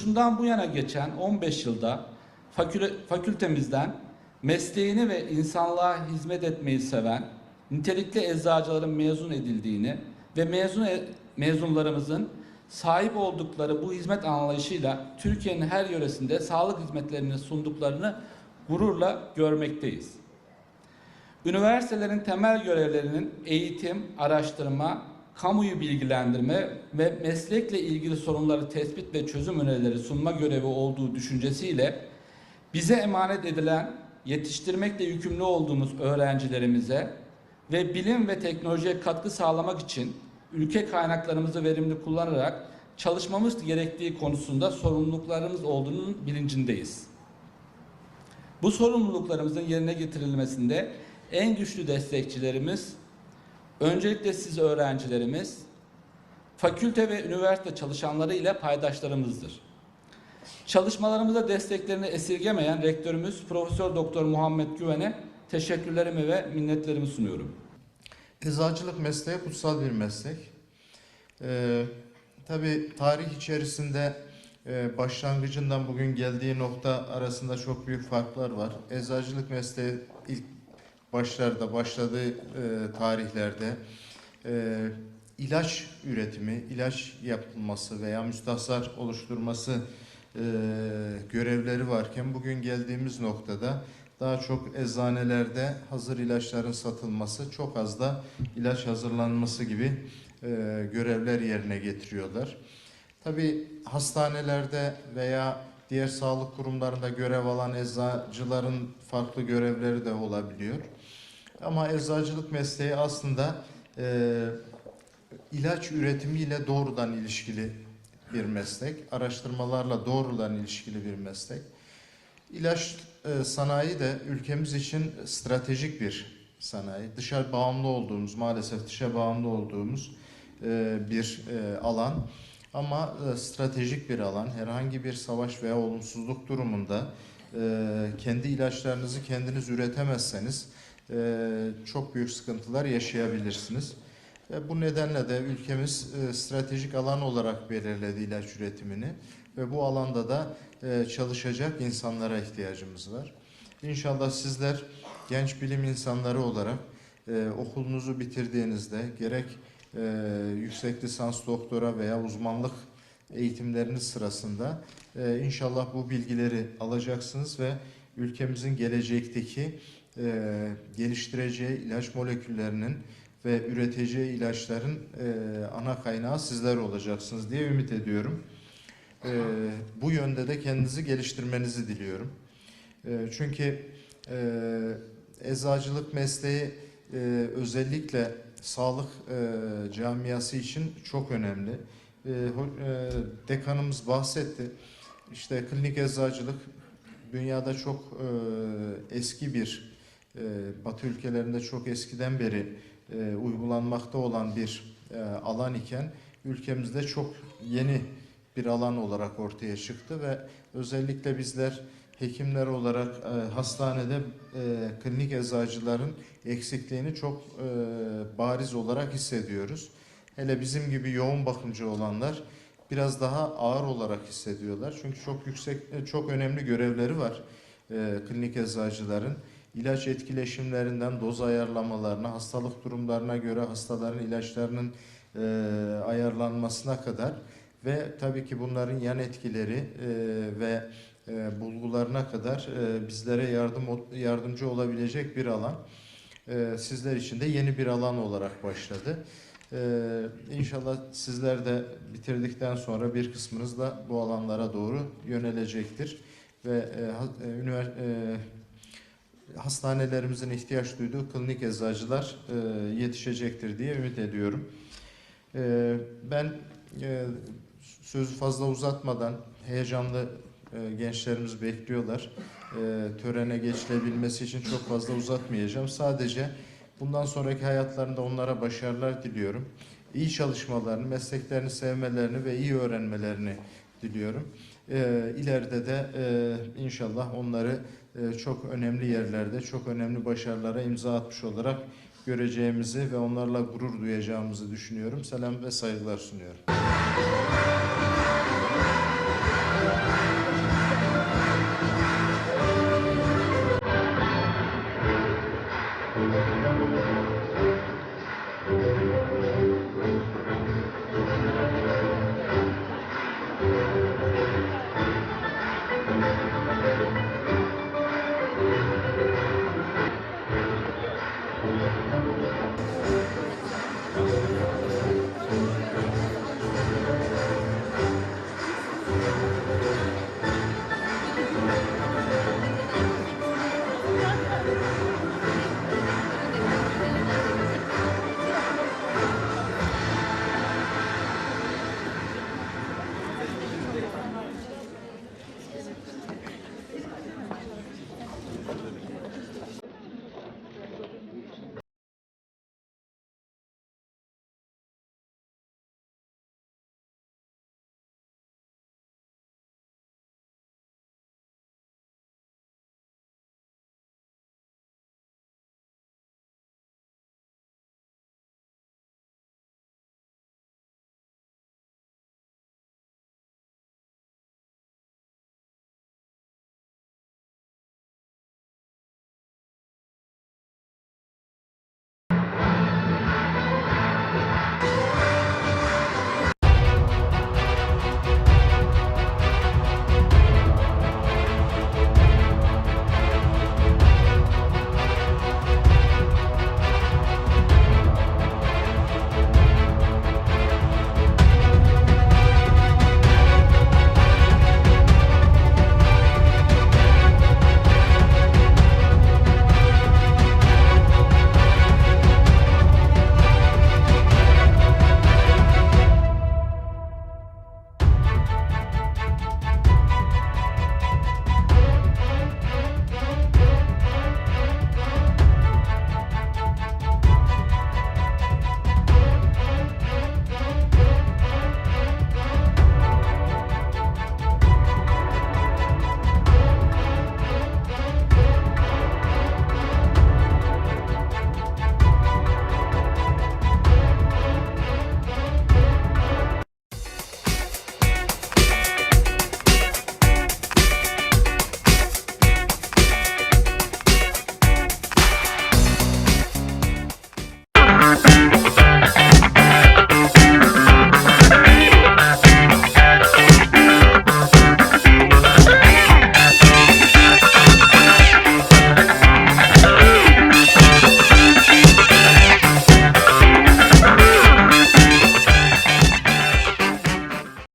Kuruluşundan bu yana geçen 15 yılda fakültemizden mesleğini ve insanlığa hizmet etmeyi seven nitelikli eczacıların mezun edildiğini ve mezun e- mezunlarımızın sahip oldukları bu hizmet anlayışıyla Türkiye'nin her yöresinde sağlık hizmetlerini sunduklarını gururla görmekteyiz. Üniversitelerin temel görevlerinin eğitim, araştırma, kamuyu bilgilendirme ve meslekle ilgili sorunları tespit ve çözüm önerileri sunma görevi olduğu düşüncesiyle bize emanet edilen yetiştirmekle yükümlü olduğumuz öğrencilerimize ve bilim ve teknolojiye katkı sağlamak için ülke kaynaklarımızı verimli kullanarak çalışmamız gerektiği konusunda sorumluluklarımız olduğunun bilincindeyiz. Bu sorumluluklarımızın yerine getirilmesinde en güçlü destekçilerimiz öncelikle siz öğrencilerimiz, fakülte ve üniversite çalışanları ile paydaşlarımızdır. Çalışmalarımıza desteklerini esirgemeyen rektörümüz Profesör Doktor Muhammed Güven'e teşekkürlerimi ve minnetlerimi sunuyorum. Eczacılık mesleği kutsal bir meslek. Ee, Tabi tarih içerisinde e, başlangıcından bugün geldiği nokta arasında çok büyük farklar var. Eczacılık mesleği ilk başlarda başladığı e, tarihlerde e, ilaç üretimi, ilaç yapılması veya müstahsar oluşturması e, görevleri varken bugün geldiğimiz noktada daha çok eczanelerde hazır ilaçların satılması, çok az da ilaç hazırlanması gibi e, görevler yerine getiriyorlar. Tabi hastanelerde veya diğer sağlık kurumlarında görev alan eczacıların farklı görevleri de olabiliyor. Ama eczacılık mesleği aslında e, ilaç üretimiyle doğrudan ilişkili bir meslek, araştırmalarla doğrudan ilişkili bir meslek. İlaç e, sanayi de ülkemiz için stratejik bir sanayi. Dışarı bağımlı olduğumuz, maalesef dışa bağımlı olduğumuz e, bir e, alan. Ama e, stratejik bir alan. Herhangi bir savaş veya olumsuzluk durumunda e, kendi ilaçlarınızı kendiniz üretemezseniz çok büyük sıkıntılar yaşayabilirsiniz. Ve bu nedenle de ülkemiz e, stratejik alan olarak belirledi ilaç üretimini ve bu alanda da e, çalışacak insanlara ihtiyacımız var. İnşallah sizler genç bilim insanları olarak e, okulunuzu bitirdiğinizde gerek e, yüksek lisans, doktora veya uzmanlık eğitimleriniz sırasında e, inşallah bu bilgileri alacaksınız ve ülkemizin gelecekteki e, geliştireceği ilaç moleküllerinin ve üreteceği ilaçların e, ana kaynağı sizler olacaksınız diye ümit ediyorum. E, bu yönde de kendinizi geliştirmenizi diliyorum. E, çünkü e, eczacılık mesleği e, özellikle sağlık e, camiası için çok önemli. E, e, dekanımız bahsetti. İşte klinik eczacılık dünyada çok e, eski bir, Batı ülkelerinde çok eskiden beri e, uygulanmakta olan bir e, alan iken ülkemizde çok yeni bir alan olarak ortaya çıktı ve özellikle bizler hekimler olarak e, hastanede klinik eczacıların eksikliğini çok bariz olarak hissediyoruz. Hele bizim gibi yoğun bakımcı olanlar biraz daha ağır olarak hissediyorlar. Çünkü çok yüksek, çok önemli görevleri var e, klinik eczacıların. İlaç etkileşimlerinden doz ayarlamalarına, hastalık durumlarına göre hastaların ilaçlarının e, ayarlanmasına kadar ve tabii ki bunların yan etkileri e, ve e, bulgularına kadar e, bizlere yardım yardımcı olabilecek bir alan. E, sizler için de yeni bir alan olarak başladı. E, inşallah sizler de bitirdikten sonra bir kısmınız da bu alanlara doğru yönelecektir ve e, e, e, hastanelerimizin ihtiyaç duyduğu klinik eczacılar e, yetişecektir diye ümit ediyorum. E, ben e, sözü fazla uzatmadan heyecanlı e, gençlerimiz bekliyorlar. E, törene geçilebilmesi için çok fazla uzatmayacağım. Sadece bundan sonraki hayatlarında onlara başarılar diliyorum. İyi çalışmalarını, mesleklerini sevmelerini ve iyi öğrenmelerini diliyorum. E, ileride de e, inşallah onları çok önemli yerlerde, çok önemli başarılara imza atmış olarak göreceğimizi ve onlarla gurur duyacağımızı düşünüyorum. Selam ve saygılar sunuyorum.